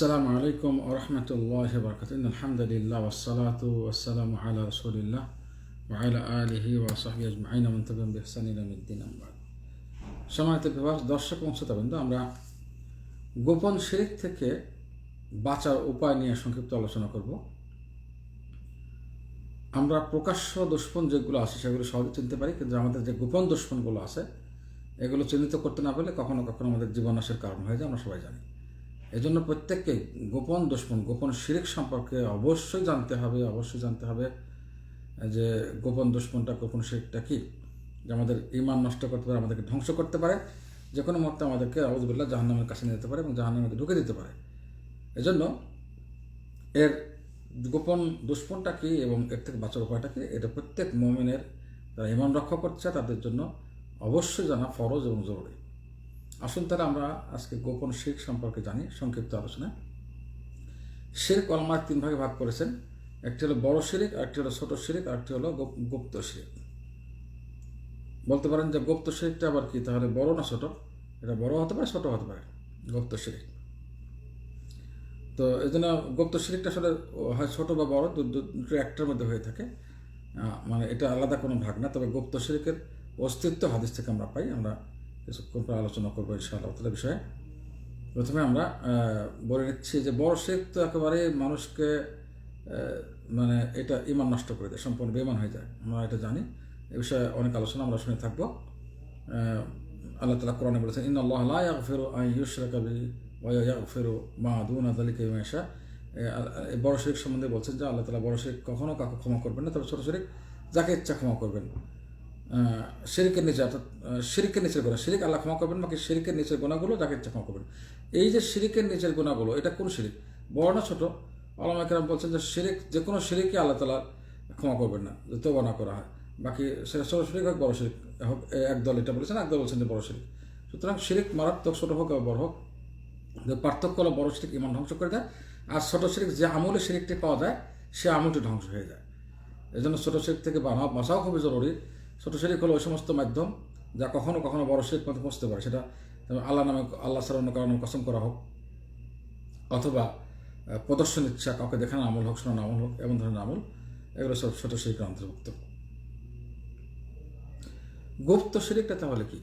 আসসালামু আলাইকুম আরহামতুল্লাহ বরকাত আলহামদুলিল্লাহ ওসালাত ওসালাম আল্লাহ রসুলিল্লাহ ওয়াইলা আলহি ওয়াসাহি আজমাইন মন্তব্য বেহসানিলামুদ্দিন আম্বাদ সময়ত বিভাস দর্শক বংশতাবৃন্দ আমরা গোপন শিরিক থেকে বাঁচার উপায় নিয়ে সংক্ষিপ্ত আলোচনা করব। আমরা প্রকাশ্য দুশ্মন যেগুলো আছে, সেগুলো সহজে চিনতে পারি, কিন্তু আমাদের যে গোপন দুশ্মনগুলো আছে, এগুলো চিহ্নিত করতে না পারলে কখনো কখনো আমাদের জীবনাশের কারণ হয়ে যায়, আমরা সবাই জানি। এই জন্য প্রত্যেককে গোপন দুশ্মন গোপন শিরিক সম্পর্কে অবশ্যই জানতে হবে, অবশ্যই জানতে হবে যে গোপন দুশ্মনটা গোপন শিরিকটা কী, যে আমাদের ইমান নষ্ট করতে পারে, আমাদেরকে ধ্বংস করতে পারে, যে কোনো মুহূর্তে আমাদেরকে আউজবিল্লাহ জাহান্নামের কাছে নিয়ে যেতে পারে এবং জাহান্নামের মধ্যে ঢুকে দিতে পারে। এজন্য এর গোপন দুষ্পনটা কী এবং এর থেকে বাঁচার উপায়টা কী, এটা প্রত্যেক মোমেনের যারা ইমান রক্ষা করছে, তাদের জন্য অবশ্যই জানা ফরজ এবং জরুরি। আসুন তারা আমরা আজকে গোপন শিখ সম্পর্কে জানি, সংক্ষিপ্ত আলোচনা শির কলমার তিন ভাগে ভাগ করেছেন। একটি হলো বড় শিরিক, আরেকটি হলো ছোট শিরিক, আরেকটি হলো গুপ- গুপ্ত শিরিক। বলতে পারেন যে গুপ্ত শিরিকটা আবার কি? তাহলে বড় না ছোট? এটা বড় হতে পারে, ছোট হতে পারে, গুপ্ত শিরিক। তো এই জন্য গুপ্ত শিরিকটা আসলে হয় ছোট বা বড় দুটো একটার মধ্যে হয়ে থাকে। মানে এটা আলাদা কোনো ভাগ না, তবে গুপ্ত শিরিকের অস্তিত্ব হাদিস থেকে আমরা পাই। আমরা কিছুক্ষণ পর আলোচনা করব ইনশাআল্লাহ বিষয়ে। প্রথমে আমরা বলে নিচ্ছি যে বড় শিখ তো একেবারে মানুষকে মানে এটা ইমান নষ্ট করে দেয়, সম্পূর্ণ বেমান হয়ে যায়। আমরা এটা জানি। এ বিষয়ে অনেক আলোচনা আমরা শুনে থাকব। আল্লাহ তালা কোরআনে বলেছেন ইন আল্লাহ লা ইয়াগফিরু ইউশরাকা বিহি ওয়া মা দুনা আল- এ বড় শিরিক সম্বন্ধে বলছেন যে আল্লাহ তালা বড় শিরিক কখনো কাউকে ক্ষমা করবেন না, তবে ছোট শিরিক যাকে ইচ্ছা ক্ষমা করবেন। শিরিকের নিচে অর্থাৎ শিরিকের নিচের গোনা শিরিক আল্লাহ ক্ষমা করবেন, বাকি শিরিকের নিচের গোনাগুলো যাকে ইচ্ছা ক্ষমা করবেন। এই যে শিরিকের নিচের গোনাগুলো এটা কোন শিরিক? বড় না ছোট? আলমা কেরাম বলছেন যে শিরিক, যে কোনো শিরিকই আল্লাহ তালা ক্ষমা করবেন না, যে তোবা না করা হয়। বাকি সেটা ছোট শিরিক হোক, বড় শিরিক হোক একদল এটা বলেছেন একদল বলছেন যে বড় শিরিক। সুতরাং শিরিক মারাত্মক, ছোট হোক বা বড় হোক, যে পার্থক্য হলো বড় শিরিক ইমান ধ্বংস করে দেয়, আর ছোট শিরিক যে আমলে শিরিকটি পাওয়া যায়, সে আমলটি ধ্বংস হয়ে যায়। এই জন্য ছোটো শিরিক থেকে বাঁচাও খুবই জরুরি। ছোটো শিরিক হলো ওই সমস্ত মাধ্যম যা কখনো কখনো বড় শিরিক মধ্যে পৌঁছতে পারে। সেটা আল্লাহ নামে, আল্লাহ সালামের কারণে কসম করা হোক অথবা প্রদর্শন ইচ্ছা কাউকে দেখানো আমল হোক, শোনানো আমল হোক, এমন ধরনের আমল, এগুলো সব ছোটো শিরিকের অন্তর্ভুক্ত গুপ্ত শিরিকটা তাহলে কি?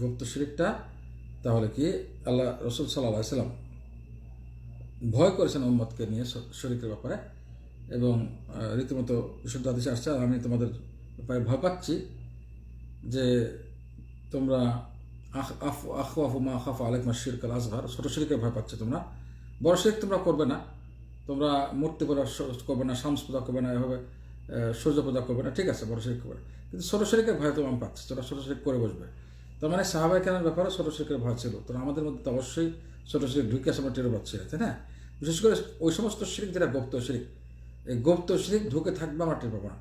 গুপ্ত শিরিকটা তাহলে কি? আল্লাহ রসুল সাল্লাহ সাল্লাম ভয় করেছেন উম্মতকে নিয়ে শ- শরীরের ব্যাপারে এবং রীতিমতো বিশুদ্ধ আদেশে আসছে, আর আমি তোমাদের ব্যাপারে ভয় পাচ্ছি যে তোমরা আখ আফ আখু আফু মা আখাফু আলেকমা শিরকাল আজহার ছোটো শিরিকে ভয় পাচ্ছে তোমরা। বড় শিরিক তোমরা করবে না। তোমরা মূর্তি পূজা করবে না, শামস পূজা করবে না, এভাবে সূর্য পূজা করবে না। ঠিক আছে, বড় শিরিক করবে কিন্তু ছোটো শিরিকের ভয় তো আমি পাচ্ছি, তোরা ছোটো শিরিক করে বসবে। তার মানে সাহাবাই কেনার ব্যাপারে ছোটো শিরিকের ভয় ছিল। তো আমাদের মধ্যে তো অবশ্যই ছোটো শিরিক ঢুকে আসে টেরো পাচ্ছি তাই না? বিশেষ করে ওই সমস্ত শিরিক যেটা গুপ্ত শিরিক, এই গুপ্ত শিরিক ঢুকে থাকবে আমরা টের পাবো না।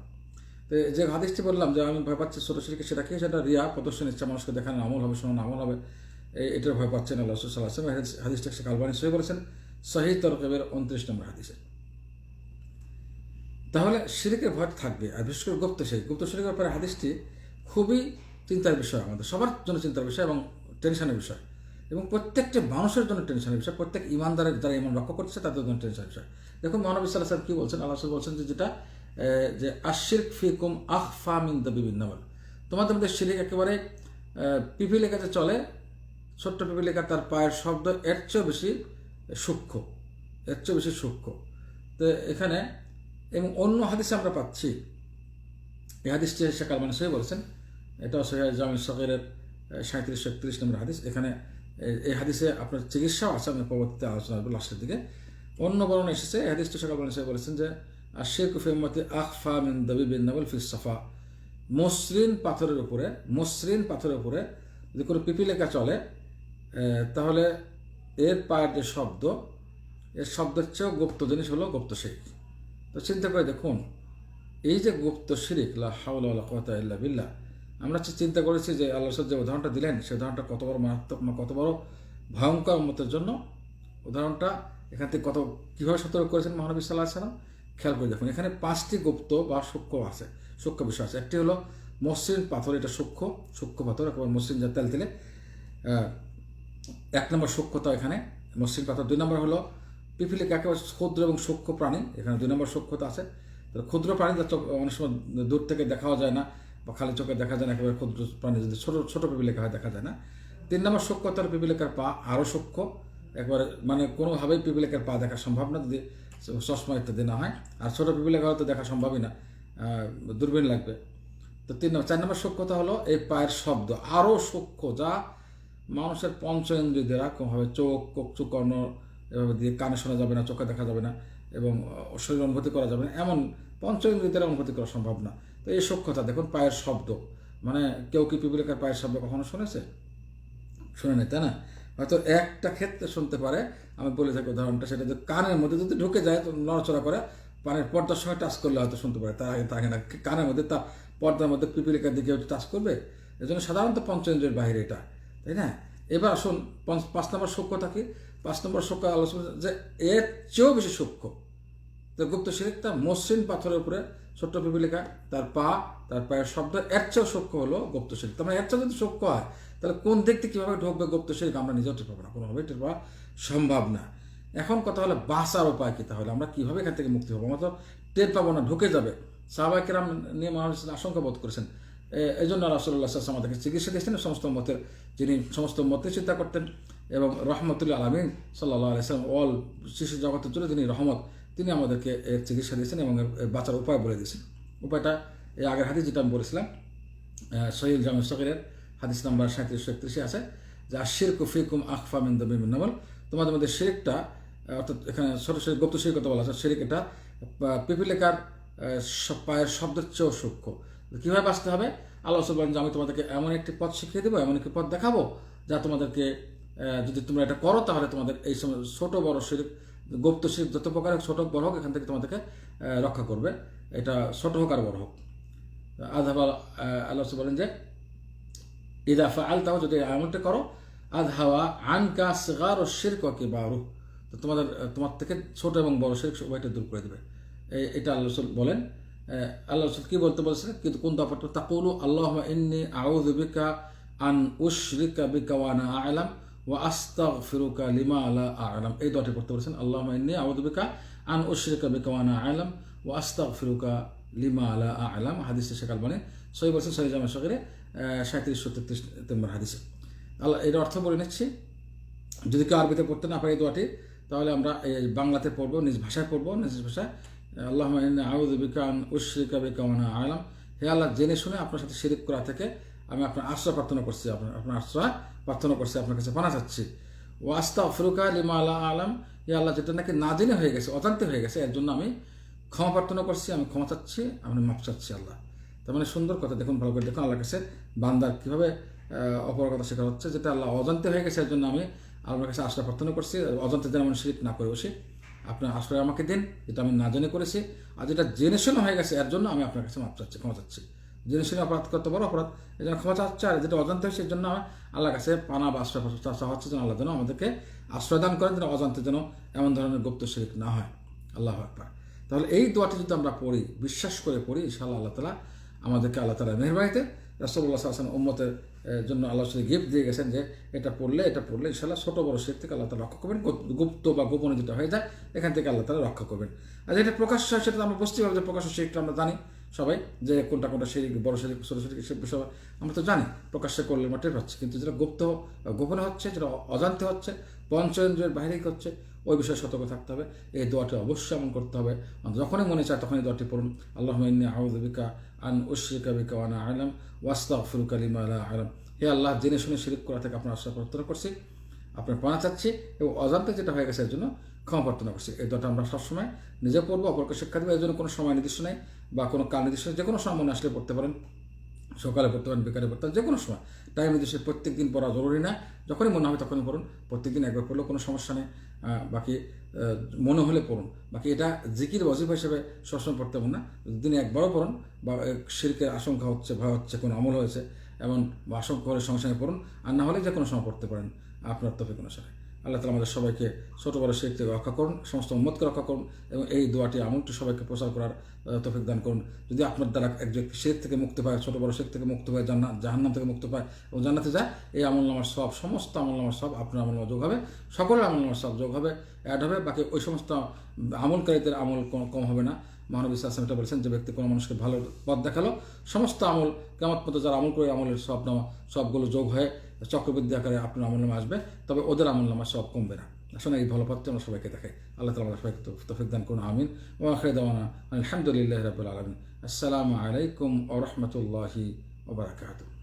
তো যে হাদিসটি বললাম যে আমি ভয় পাচ্ছি ছোটো শিরিকে সেটা কি? সেটা রিয়া প্রদর্শন ইচ্ছা মানুষকে দেখানো আমল হবে, শোনানো আমল হবে। এটার ভয় পাচ্ছেন আল্লাহ সাল্লাহ আসলাম হাদিসটা শেখ আলবানি সহি বলেছেন। সহি তরকেবের উনত্রিশ নম্বর হাদিসে। তাহলে শিরিকের ভয় থাকবে, আর বিশেষ করে গুপ্ত শিরিক। গুপ্ত শিরিকের ব্যাপারে হাদিসটি খুবই চিন্তার বিষয় আমাদের, সবার জন্য চিন্তার বিষয় এবং টেনশনের বিষয়। এবং প্রত্যেকটা মানুষের জন্য টেনশনের বিষয়, প্রত্যেক ইমানদারের যারা ইমান রক্ষা করছে তাদের জন্য টেনশনের বিষয়। দেখুন মহানবী সাল্লাহ সাহেব কি বলছেন? আল্লাহ বলছেন যে যেটা যে আশির ফিকুম আখ ফা মিন দ্য বিভিন্ন তোমাদের মধ্যে শিরিক একেবারে এ, পিপি লেখাতে চলে ছোট্ট পিপি লেখা তার পায়ের শব্দ এর চেয়েও বেশি সূক্ষ্ম এর চেয়েও বেশি সূক্ষ্ম। তো এখানে এবং অন্য হাদিসে আমরা পাচ্ছি এই হাদিসটি শেখ আলমান সাহেব বলেছেন এটা সহিহ জামি সকেরের সাঁত্রিশ একত্রিশ নম্বর হাদিস। এখানে এই হাদিসে আপনার চিকিৎসাও আছে আমি পরবর্তীতে আলোচনা করব লাস্টের দিকে। অন্য বর্ণ এসেছে এই হাদিসটি শেখ আলমান সাহেব বলেছেন যে আশেক ফেমতে আখফা মিন দবি বিন নবল ফিস সাফা মসৃণ পাথরের উপরে, মসৃণ পাথরের উপরে যদি কোনো পিপিলেখা চলে তাহলে এর পায়ের যে শব্দ, এর শব্দের চেয়েও গুপ্ত জিনিস হলো গুপ্ত শিখ তো চিন্তা করে দেখুন, এই যে গুপ্ত শিরিক, লা ওয়ালা কুওয়াতা ইল্লা বিল্লাহ, আমরা চিন্তা করেছি যে আল্লাহ যে উদাহরণটা দিলেন সেই উদাহরণটা কত বড় মারাত্মক বা কত বড় ভয়ঙ্কর মতের জন্য, উদাহরণটা এখান থেকে কত, কীভাবে সতর্ক করেছেন মহানবী সাল্লাহ সাল্লাম খেয়াল করে দেখুন, এখানে পাঁচটি গুপ্ত বা সূক্ষ্ম আছে, সূক্ষ্ম বিষয় আছে। একটি হলো মসৃণ পাথর, এটা সূক্ষ্ম সূক্ষ্ম পাথর, একেবারে মসৃণ যা তেল তেলে। এক নম্বর সূক্ষ্মতা এখানে, মসৃণ পাথর। দুই নম্বর হলো পিপিলিকা একেবারে ক্ষুদ্র এবং সূক্ষ্ম প্রাণী, এখানে দুই নম্বর সূক্ষ্মতা আছে। ক্ষুদ্র প্রাণী যা অনেক সময় দূর থেকে দেখাও যায় না বা খালি চোখে দেখা যায় না, একেবারে ক্ষুদ্র প্রাণী যদি ছোটো ছোটো পিপিলিকা হয় দেখা যায় না। তিন নম্বর সূক্ষ্মতার পিপিলিকার পা আরও সূক্ষ্ম, একবারে মানে কোনোভাবেই পিপিলিকার পা দেখা সম্ভব না। যদি চশমা ইত্যাদি না হয়। আর ছোটো পিপিলিকা হয়তো দেখা সম্ভবই না। দূরবীন লাগবে। তো তিন নম্বর, চার নম্বর সূক্ষ্মতা হলো এই পায়ের শব্দ। আরও সূক্ষ্ম যা মানুষের পঞ্চ ইন্দ্রিয় দ্বারা কোনোভাবে চোখ কক্ষু কর্ণ এভাবে দিয়ে কানে শোনা যাবে না, চোখে দেখা যাবে না এবং শরীর অনুভূতি করা যাবে না। এমন পঞ্চ ইন্দ্রিয় দ্বারা অনুভূতি করা সম্ভব না। তো এই সূক্ষ্মতা, দেখুন পায়ের শব্দ। মানে কেউ কি পিপিলিকার পায়ের শব্দ কখনো শুনেছে? শুনে নেই তাই না? হয়তো একটা ক্ষেত্রে শুনতে পারে। আমি বলে থাকি উদাহরণটা, সেটা যে কানের মধ্যে যদি ঢুকে যায়, তো নড়াচড়া করে, পানের পর্দার সঙ্গে টাচ করলে হয়তো শুনতে পারে। তার আগে তাকে না, কানের মধ্যে তা পর্দার মধ্যে পিপিলিকার দিকে টাচ করবে, এজন্য সাধারণত পঞ্চেন্দ্রের বাইরে এটা, তাই না? এবার আসুন, পাঁচ- নম্বর সূক্ষ্মতা কি? পাঁচ নম্বর সূক্ষ্ম আলোচনা যে এর চেয়েও বেশি সূক্ষ্ম। তো গুপ্ত শিরিক তার মসৃণ পাথরের উপরে ছোট্ট পিপিলিকা, তার পা, তার পায়ের শব্দ এর চেয়েও সূক্ষ্ম হলো গুপ্ত শিরিক তার মানে এর চেয়েও যদি সূক্ষ্ম হয় তাহলে কোন দিক থেকে কীভাবে ঢুকবে গুপ্ত শিরিক আমরা নিজেও টের পাবো না, কোনোভাবেই টের পাওয়া সম্ভব না। এখন কথা হলো বাঁচার উপায় কী তাহলে? আমরা কীভাবে এখান থেকে মুক্তি হব আমরা তো টের পাবো না, ঢুকে যাবে। সাহবাইকেরাম নিয়ে মানুষ আশঙ্কা বোধ করেছেন। এই জন্য রাসুল্লাহ সাল্লাম আমাদেরকে চিকিৎসা দিয়েছেন, সমস্ত মতের যিনি সমস্ত মতে চিন্তা করতেন এবং রহমতুল্লাহ আলমিন সাল্লাহ আলাইসলাম অল শিশু জগতের জন্য তিনি রহমত, তিনি আমাদেরকে এর চিকিৎসা দিয়েছেন এবং বাঁচার উপায় বলে দিয়েছেন। উপায়টা এই আগের হাদিস যেটা আমি বলেছিলাম সহিল জামে সকিরের হাদিস নাম্বার সাঁত্রিশশো একত্রিশে আছে যে আশির কুফিকুম আকফা মিন দবিন নবল তোমাদের মধ্যে শিরিকটা, অর্থাৎ এখানে শিরিক, গুপ্ত শিরিক কথা বলা আছে। শিরিক এটা পিপিলিকার পায়ের শব্দের চেয়েও সূক্ষ্ম। কীভাবে বাঁচতে হবে? আল্লাহ বলেন যে আমি তোমাদেরকে এমন একটি পথ শিখিয়ে দেবো, এমন একটি পথ দেখাবো, যা তোমাদেরকে যদি তোমরা এটা করো, তাহলে তোমাদের এই সময় ছোটো বড় শিরিক, গুপ্ত শিরিক যত প্রকার ছোট বড় হোক, এখান থেকে তোমাদেরকে রক্ষা করবে। এটা ছোট হোক আর বড় হোক। আধাবা আল্লাহ বলেন যে ইদা ফাল তাও যদি এমনটা করো আধ হাওয়া আনকা সিগার ও শিরক কি বারু তো তোমাদের, তোমার থেকে ছোট এবং বড় শিরক সবাইটা দূর করে দেবে। এটা আল্লাহ বলেন। আল্লাহ রসুল কি বলতে বলছিলেন কিন্তু কোন দফাটা তাকুলু আল্লাহ ইন্নি আউযু বিকা আন উশরিকা বিকা ওয়া আনা আ'লাম ওয়া আস্তাগফিরুকা লিমা লা আ'লাম। এই দোয়াটি পড়তে বলেছেন আল্লাহ ইন্নি আউযু বিকা আন উশরিকা বিকা ওয়া আনা আ'লাম ওয়া আস্তাগফিরুকা লিমা লা আ'লাম। হাদিসে শেখাল বলেন সহি বলছেন, সহি জামা সগিরে সাঁত্রিশশো তেত্রিশ নম্বর হাদিসে। আল্লাহ এর অর্থ বলে নিচ্ছি, যদি কেউ আরবিতে পড়তে না পারে দোয়াটি, তাহলে আমরা এই বাংলাতে পড়ব, নিজ ভাষায় পড়ব, নিজ ভাষায়। আল্লাহ আউদ্দিকান উশ্রিকা বিকামনা আলাম। হে আল্লাহ, জেনে শুনে আপনার সাথে শিরিক করা থেকে আমি আপনার আশ্রয় প্রার্থনা করছি, আপনার আপনার আশ্রয় প্রার্থনা করছি, আপনার কাছে পানা চাচ্ছি। ও আস্তা ফরুকা লিমা আল্লাহ আলাম। হে আল্লাহ, যেটা নাকি না জেনে হয়ে গেছে, অজান্তে হয়ে গেছে, এর জন্য আমি ক্ষমা প্রার্থনা করছি, আমি ক্ষমা চাচ্ছি, আমি মাপ চাচ্ছি, আল্লাহ। তার মানে সুন্দর কথা, দেখুন, ভালো করে দেখুন আল্লাহর কাছে বান্দার কীভাবে অপর কথা শেখা হচ্ছে যেটা আল্লাহ অজান্তে হয়ে গেছে এর জন্য আমি আল্লাহর কাছে আশ্রয় প্রার্থনা করছি। অজান্তে যেন আমি শিরিক না করে বসি। আপনার আশ্রয় আমাকে দিন, যেটা আমি না জেনে করেছি, আর যেটা জেনে শুনে হয়ে গেছে, এর জন্য আমি আপনার কাছে মাপ চাচ্ছি, ক্ষমা চাচ্ছি। জেনে শুনে অপরাধ করতে পারো অপরাধ এই জন্য ক্ষমা চাচ্ছে, আর যেটা অজান্তে হয়েছে, এর জন্য আমি আল্লাহর কাছে পানা বা আশ্রয় চাওয়া হচ্ছে, যেন আল্লাহ যেন আমাদেরকে আশ্রয় দান করেন, যেন অজান্তে যেন এমন ধরনের গুপ্ত শিরিক না হয়। আল্লাহ আকবার। তাহলে এই দোয়াটি যদি আমরা পড়ি, বিশ্বাস করে পড়ি, ইনশাআল্লাহ আল্লাহ তালা আমাদেরকে আল্লাহ তালা মেহরবানিতে রাসুল্লাহ আসলাম উম্মতের জন্য আল্লাহ সাথে গিফট দিয়ে গেছেন যে এটা পড়লে এটা পড়লে ইনশাল্লাহ ছোটো বড় শির থেকে আল্লাহ তালা রক্ষা করবেন গুপ্ত বা গোপনে যেটা হয়ে যায়, এখান থেকে আল্লাহ তালা রক্ষা করবেন। আর যেটা প্রকাশ্য সেটা আমরা বুঝতেই পারব যে প্রকাশ্য শিরটা আমরা জানি সবাই, যে কোনটা কোনটা শিরিক বড় শিরিক ছোটো শিরিক সে বিষয়, আমরা তো জানি প্রকাশ্যে করলে আমরা হচ্ছে কিন্তু যেটা গুপ্ত, গোপনে হচ্ছে, যেটা অজান্তে হচ্ছে, পঞ্চেন্দ্রের বাইরেই হচ্ছে ওই বিষয়ে সতর্ক থাকতে হবে। এই দোয়াটি অবশ্যই এমন করতে হবে। যখনই মনে চায় তখনই দোয়াটি পড়ুন। আল্লাহ আউদ্দিকা আন উশ্রিকা বিকা ওয়ানা আলম ওয়াস্তা ফিরুকা লিমা আলা আলম। হে আল্লাহ, জেনে শুনে শিরিক করা থেকে আপনার আশ্রয় প্রার্থনা করছি। আপনার পানা চাচ্ছি এবং অজান্তে যেটা হয়ে গেছে এর জন্য ক্ষমা প্রার্থনা করছি। এই দোয়াটা আমরা সবসময় নিজে পড়ব, অপরকে শিক্ষা দেবো। এর জন্য কোনো সময় নির্দিষ্ট নেই বা কোনো কাল নির্দিষ্ট যে কোনো সময় মনে আসলে পড়তে পারেন। সকালে পড়তে পারেন, বিকালে পড়তে পারেন যে কোনো সময়। টাইম নির্দিষ্ট প্রত্যেক দিন পড়া জরুরি না। যখনই মনে হবে তখনই পড়ুন। প্রত্যেক দিন একবার পড়লেও কোনো সমস্যা নেই। বাকি মনে হলে পড়ুন। বাকি এটা জিকির অজিফা হিসেবে সবসময় পড়তে হবে না। দিনে একবারও পড়ুন বা শিল্পের আশঙ্কা হচ্ছে, ভয় হচ্ছে, কোনো আমল হয়েছে, এমন বা আশঙ্কা হলে সঙ্গে সঙ্গে পড়ুন। আর না হলে যে কোনো সময় পড়তে পারেন। আপনার তফিক অনুসারে। আল্লাহ তালা আমাদের সবাইকে ছোটো বড় শেখ থেকে রক্ষা করুন, সমস্ত উম্মতকে রক্ষা করুন এবং এই দোয়াটি, আমলটি সবাইকে প্রচার করার তৌফিক দান করুন। যদি আপনার দ্বারা এক ব্যক্তি শেখ থেকে মুক্তি পায়, ছোটো বড় শেখ থেকে মুক্তি পায় জান্নাত জাহান্নাম থেকে মুক্তি পায় এবং জান্নাতে যায়, এই আমল নামার সব, সমস্ত আমল নামার সব আপনার আমল যোগ হবে, সকলের আমল নামার সব যোগ হবে অ্যাড হবে, বাকি ওই সমস্ত আমলকারীদের আমল কম হবে না। মহানবী সাসম এটা বলেছেন যে ব্যক্তি কোনো মানুষকে ভালো পথ দেখাল, সমস্ত আমল কেমন মতো যারা আমল করে আমলের সব নামা, সবগুলো যোগ হয়ে চক্রবৃদ্ধি আকারে আপনার আমল নামা আসবে, তবে ওদের আমল নামা সব কমবে না। আসলে এই ভালো পথটি আমরা সবাইকে দেখাই। আল্লাহ তালা সবাই তফিক দান করুন, আমিন। ও আখরে দেওয়ানা আলহামদুলিল্লাহ রাবুল আলমিন। আসসালামু আলাইকুম ও রহমতুল্লাহি ওবরাকাতুহ